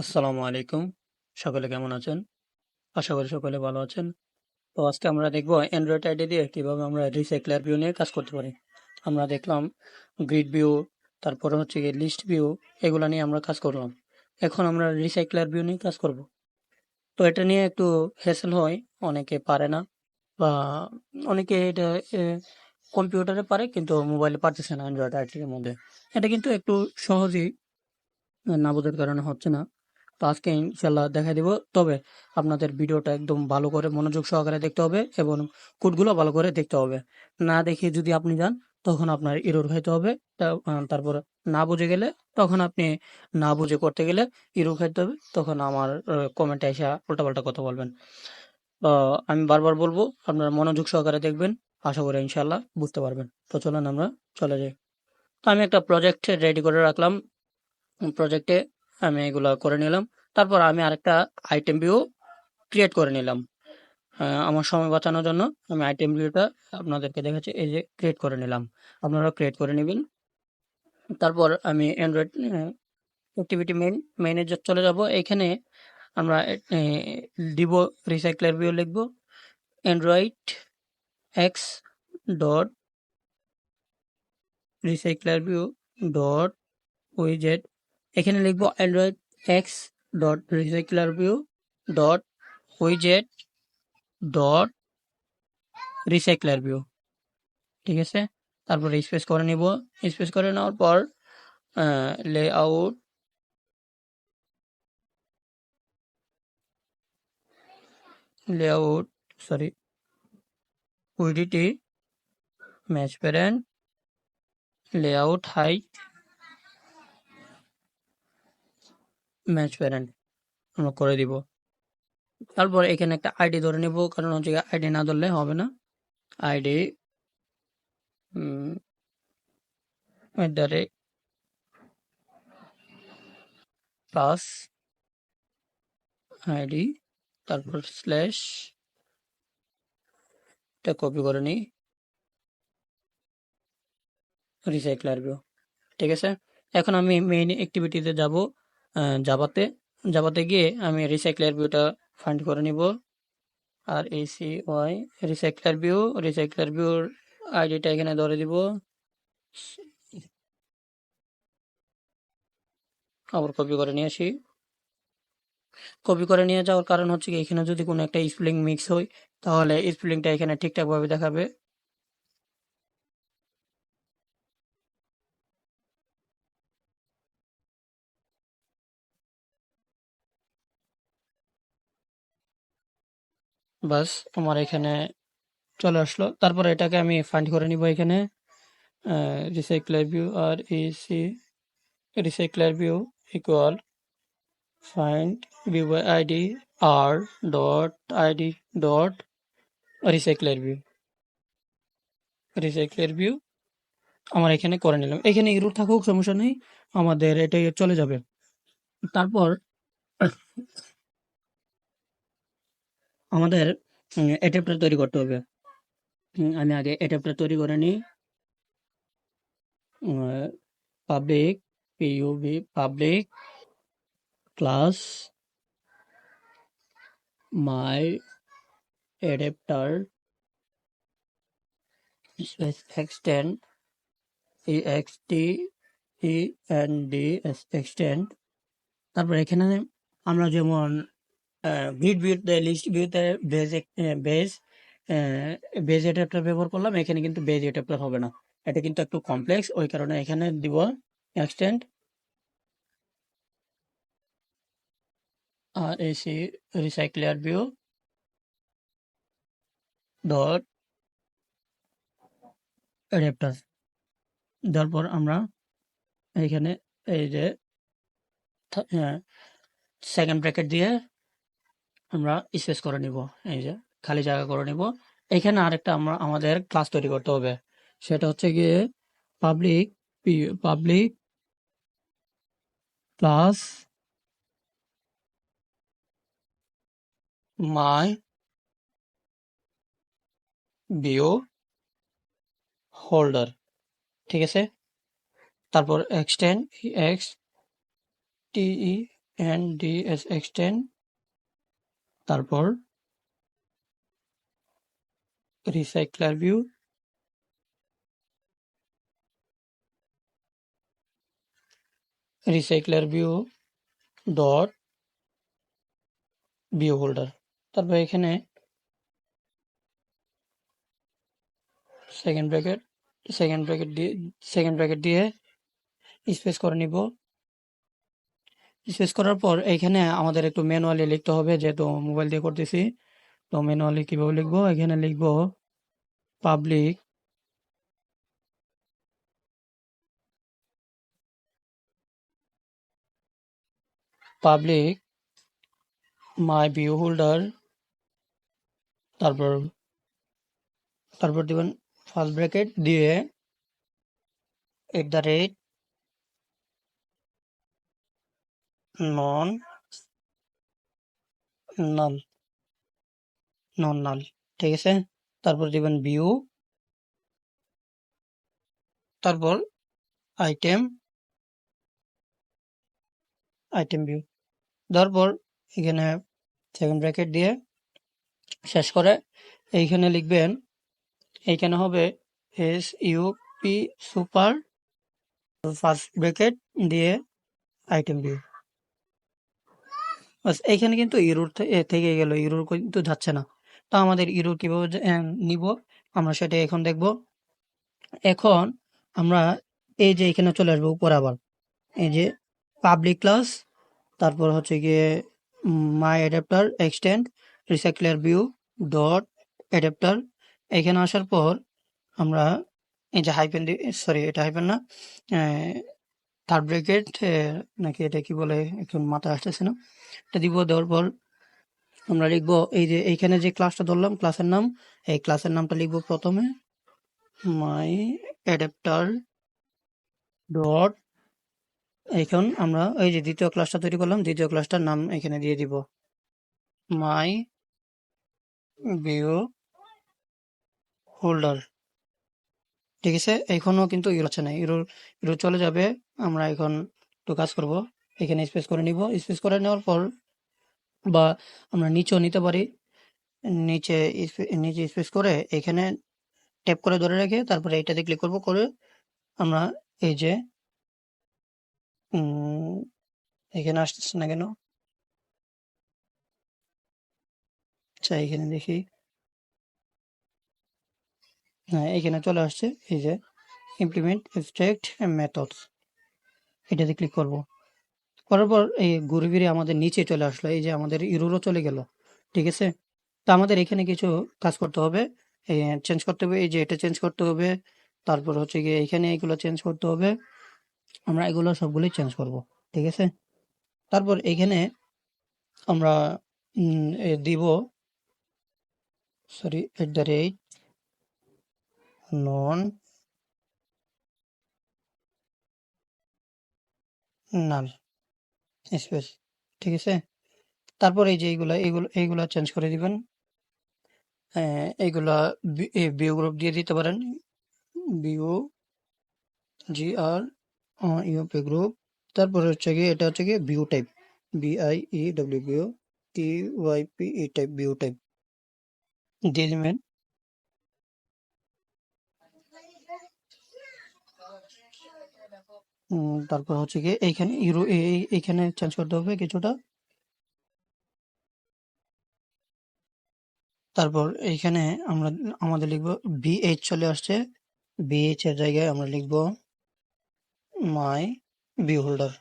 আসসালামু আলাইকুম। সকলে কেমন আছেন? আশা করি সকলে ভালো আছেন। তো আজকে আমরা দেখব অ্যান্ড্রয়েড আইডি দিয়ে কীভাবে আমরা রিসাইক্লার ভিউ নিয়ে কাজ করতে পারি। আমরা দেখলাম গ্রিড ভিউ তারপরে হচ্ছে গিয়ে লিস্ট ভিউ এগুলো নিয়ে আমরা কাজ করলাম। এখন আমরা রিসাইক্লার ভিউ নিয়ে কাজ করব। তো এটা নিয়ে একটু হ্যাসেল হয়, অনেকে পারে না বা অনেকে এটা কম্পিউটারে পারে কিন্তু মোবাইলে পারতেছে না অ্যান্ড্রয়েড আইডির মধ্যে। এটা কিন্তু একটু সহজেই, না বোঝার কারণে হচ্ছে না। তো আজকে ইনশাল্লাহ দেখা দিব। তবে আপনাদের ভিডিওটা একদম ভালো করে মনোযোগ সহকারে দেখতে হবে এবং কোডগুলো ভালো করে দেখতে হবে। না দেখে যদি আপনি যান, তখন আপনার ইরোর খাইতে হবে। তারপর না বুঝে গেলে, তখন আপনি না বুঝে করতে গেলে ইরোর খাইতে হবে। তখন আমার কমেন্টে এসে উল্টাপাল্টা কথা বলবেন। আমি বারবার বলব, আপনারা মনোযোগ সহকারে দেখবেন। আশা করি ইনশাল্লাহ বুঝতে পারবেন। তো চলেন আমরা চলে যাই। তো আমি একটা প্রজেক্ট রেডি করে রাখলাম। প্রজেক্টে আমি এগুলো করে নিলাম। তারপর আমি আরেকটা আইটেম ভিউ ক্রিয়েট করে নিলাম। আমার সময় বাঁচানোর জন্য আমি আইটেম ভিউটা আপনাদেরকে দেখাচ্ছি, এই যে ক্রিয়েট করে নিলাম। আপনারা ক্রিয়েট করে নেবেন। তারপর আমি অ্যান্ড্রয়েড অ্যাক্টিভিটি মেন মেইনে চলে যাব। এখানে আমরা দিব রিসাইক্লার ভিউ লিখব। Android X dot recycler view dot উইজেট এখানে লিখব android X dot recycler view dot উইজেট dot recycler view ঠিক আছে? তারপর স্পেস করে নিব। স্পেস করে নেওয়ার পর lay layout sorry width match parent layout match parent আমরা করে দিব। তারপর এখানে একটা আইডি ধরে নিব, কারণ হচ্ছে আইডি না ধরলে হবে না। আইডি দ্য প্লাস আইডি তারপর স্ল্যাশ এটা কপি করে নিই। রিসাইক্লার ভিউ ঠিক আছে? এখন আমি মেইন অ্যাক্টিভিটিতে যাব। জাভাতে জাভাতে গিয়ে আমি রিসাইক্লার ভিউটা ফাইন্ড করে নিব। আর এসি ওয়াই রিসাইক্লার ভিউ রিসাইক্লার ভিউর আইডিটা এখানে ধরে দিব। আবার কপি করে নিয়ে আসি। কপি করে নিয়ে যাওয়ার কারণ হচ্ছে কি, এখানে যদি কোনো একটা স্পেলিং মিক্স হয়, তাহলে স্পেলিংটা এখানে ঠিকঠাক ভাবে দেখাবে। বাস আমার এখানে চলে আসলো। তারপরে এটাকে আমি ফাইন্ড করে নিব এখানে। রিসাইক্লার ভিউ আর AC recycler view equal find view by id r ডট id dot recycler view. recycler view, আমার এখানে করে নিলাম। এখানে ইরোর থাকুক, সমস্যা নেই। আমাদের এটা চলে যাবে। তারপর আমাদের অ্যাডাপ্টার তৈরি করতে হবে। আমি আগে অ্যাডাপ্টার তৈরি করে নিই। Public PUB public class my adapter space extend ext end extend তারপর এখানে আমরা যেমন গ্রিড ভিউতে লিস্ট ভিউতে বেজ বেজ বেজ অ্যাডাপ্টার ব্যবহার করলাম, এখানে কিন্তু বেজ অ্যাডাপ্টার হবে না। এটা কিন্তু একটু কমপ্লেক্স ওই কারণে এখানে দিব এক্সটেন্ড আর AC recycler view dot adapter তারপর আমরা এখানে এই যে সেকেন্ড ব্র্যাকেট দিয়ে আমরা স্পেস করে নিব। এই যে, খালি জায়গা করে নিব। এখানে আরেকটা আমরা, আমাদের ক্লাস তৈরি করতে হবে। সেটা হচ্ছে গিয়ে public public class my view holder ঠিক আছে? তারপর extend X TE N D S extend তারপর recycler view recycler view dot view holder তারপর এখানে সেকেন্ড ব্র্যাকেট সেকেন্ড ব্র্যাকেট দিয়ে সেকেন্ড ব্র্যাকেট দিয়ে স্পেস করে নিব। স্পেস করার পর এখানে আমাদের একটু ম্যানুয়ালি লিখতে হবে, যেহেতু মোবাইল দিয়ে করতেছি। তো ম্যানুয়ালি কীভাবে লিখব? এখানে লিখব public public my view holder তারপর তারপর দিবেন ফার্স্ট ব্র্যাকেট দিয়ে এট দ্য রেট নন নাল নন নাল ঠিক আছে? তারপর দিবেন ভিউ তারপর আইটেম আইটেম ভিউ তারপর এখানে সেকেন্ড ব্র্যাকেট দিয়ে শেষ করে এইখানে লিখবেন, এইখানে হবে S U P super first bracket দিয়ে আইটেম ভিউ এইখানে কিন্তু ইরোর থেকে গেল, ইরোর কিন্তু যাচ্ছে না। তো আমাদের ইরোর কীভাবে নিব? আমরা সেটা এখন দেখব। এখন আমরা এই যে এখানে চলে আসব উপর আবার। এই যে পাবলিক ক্লাস তারপর হচ্ছে গিয়ে my adapter extend recycler view dot adapter এখানে আসার পর আমরা এই যে হাইপেন সরি এটা হাইপেন না থার্ড ব্র্যাকেট নাকি এটা কি বলে, এখন মাথায় আসতেছে না। এটা দিব, দেওয়ার পর আমরা লিখব এই যে এইখানে যে ক্লাসটা ধরলাম ক্লাসের নাম, এই ক্লাসের নামটা লিখব প্রথমে মাই অ্যাডাপ্টার ডট এখন আমরা এই যে দ্বিতীয় ক্লাসটা তৈরি করলাম, দ্বিতীয় ক্লাসটার নাম এখানে দিয়ে দিব মাই ভিউ হোল্ডার ঠিক আছে? এখনও কিন্তু ইউরো আছে না ইউরো ইউরো চলে যাবে, আমরা এখন একটু কাজ করব। এখানে স্পেস করে নিব। স্পেস করে নেওয়ার পর বা আমরা নিচেও নিতে পারি। নিচে নিচে স্পেস করে এখানে ট্যাপ করে ধরে রেখে তারপরে এইটাতে ক্লিক করব। করে আমরা এই যে এখানে আসতেছে না কেন? আচ্ছা এখানে দেখি। হ্যাঁ এখানে চলে আসছে। এই যে ইমপ্লিমেন্ট এক্সট্রাক্ট মেথডস এটাতে ক্লিক করব। করার পর এই ঘুরে ফিরে আমাদের নিচে চলে আসলো, এই যে আমাদের ইউরোরও চলে গেল, ঠিক আছে? তো আমাদের এখানে কিছু কাজ করতে হবে চেঞ্জ করতে হবে, এই যে এটা চেঞ্জ করতে হবে, তারপর হচ্ছে গিয়ে এখানে এগুলো চেঞ্জ করতে হবে, আমরা এগুলো সবগুলোই চেঞ্জ করব, ঠিক আছে? তারপর এখানে আমরা দিব sorry at the rate non null space ঠিক আছে? তারপর এই যে এইগুলা, এইগুলো, এইগুলা চেঞ্জ করে দিবেন। এইগুলা বিও গ্রুপ দিয়ে দিতে পারেন। Bio G R U P group তারপর হচ্ছে গিয়ে, এটা হচ্ছে গিয়ে view type B I E W bio T Y P E type view type দিয়ে দিবেন। তারপর হচ্ছে কি এইখানে ইউরো, এই এইখানে চেঞ্জ করতে হবে কিছুটা। তারপর এইখানে আমরা, আমাদের লিখব বিএইচ চলে আসছে। বিএইচ এর জায়গায় আমরা লিখব মাই ভিউ হোল্ডার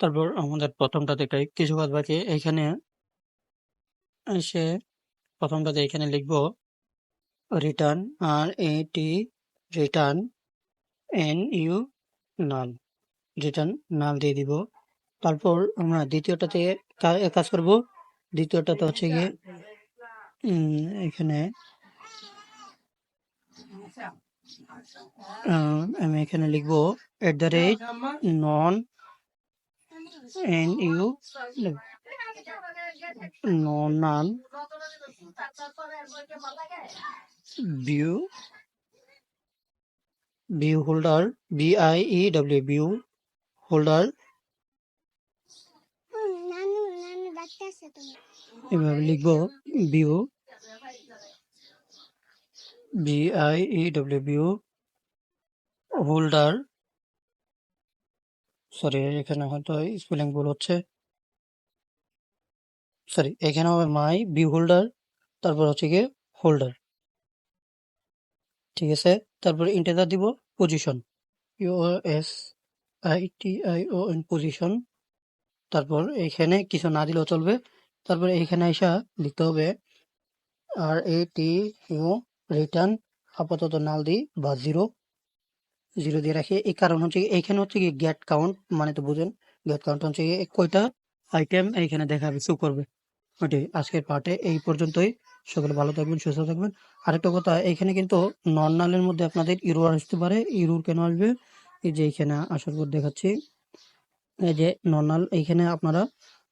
তারপর আমাদের প্রথমটাতে একটা কিছু কাজ বাকি। এখানে এসে প্রথমটাতে এখানে লিখব return R A T return N U null. Return null দিয়ে দিব। তারপর আমরা দ্বিতীয়টাতে কাজ করব। দ্বিতীয়টাতে হচ্ছে গিয়ে এখানে আমি এখানে লিখব at the rate non N U non view view holder B I E W view holder এভাবে লিখব view B I E W view holder sorry এখানে হয়তো স্পেলিং ভুল হচ্ছে। সরি এখানে হবে মাই ভিউ হোল্ডার তারপর হচ্ছে গিয়ে হোল্ডার ঠিক আছে? তারপর ইন্টারদার দিব। Position U S I T I O N position তারপর এখানে কিছু না দিলেও চলবে। তারপর এখানে এসা লিখতে হবে আর এ টি ইউ রিটার্ন আপাতত নাল দিই বা জিরো জিরো দিয়ে রাখি। এই কারণ হচ্ছে কি, এইখানে হচ্ছে কি গেট কাউন্ট মানে তো বুঝেন গেট কাউন্ট হচ্ছে কয়টা আইটেম এইখানে দেখাবে শো করবে। ওইটাই। আজকের পার্টে এই পর্যন্তই। সকলে ভালো থাকবেন, সুস্থ থাকবেন। আরেকটা কথা, এখানে কিন্তু নর্নালের মধ্যে আপনাদের ইরোর আসতে পারে। ইরোর কেন আসবে? এই যে এখানে আসার পর দেখাচ্ছি। এই যে নর্নাল এইখানে আপনারা,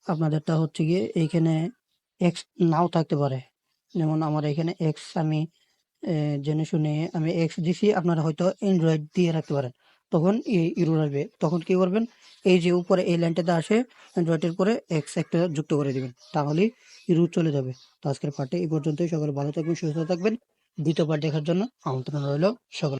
আপনাদেরটা হচ্ছে গিয়ে এইখানে এক্স নাও থাকতে পারে। যেমন আমার এখানে এক্স আমি জেনে শুনে আমি এক্স দিছি, আপনারা হয়তো অ্যান্ড্রয়েড দিয়ে রাখতে পারেন। তখন ইরোর আসবে। তখন কি করবেন? এই যে উপরে এই লাইনটাতে আসে অ্যান্ড্রয়েডের পরে এক্স একটা যুক্ত করে দিবেন। তাহলে ইউরো চলে যাবে। তো আজকের পার্টে এই পর্যন্তই। সকলে ভালো থাকবেন, সুস্থ থাকবেন। দ্বিতীয় পার্ট দেখার জন্য আমন্ত্রণ রইল সকল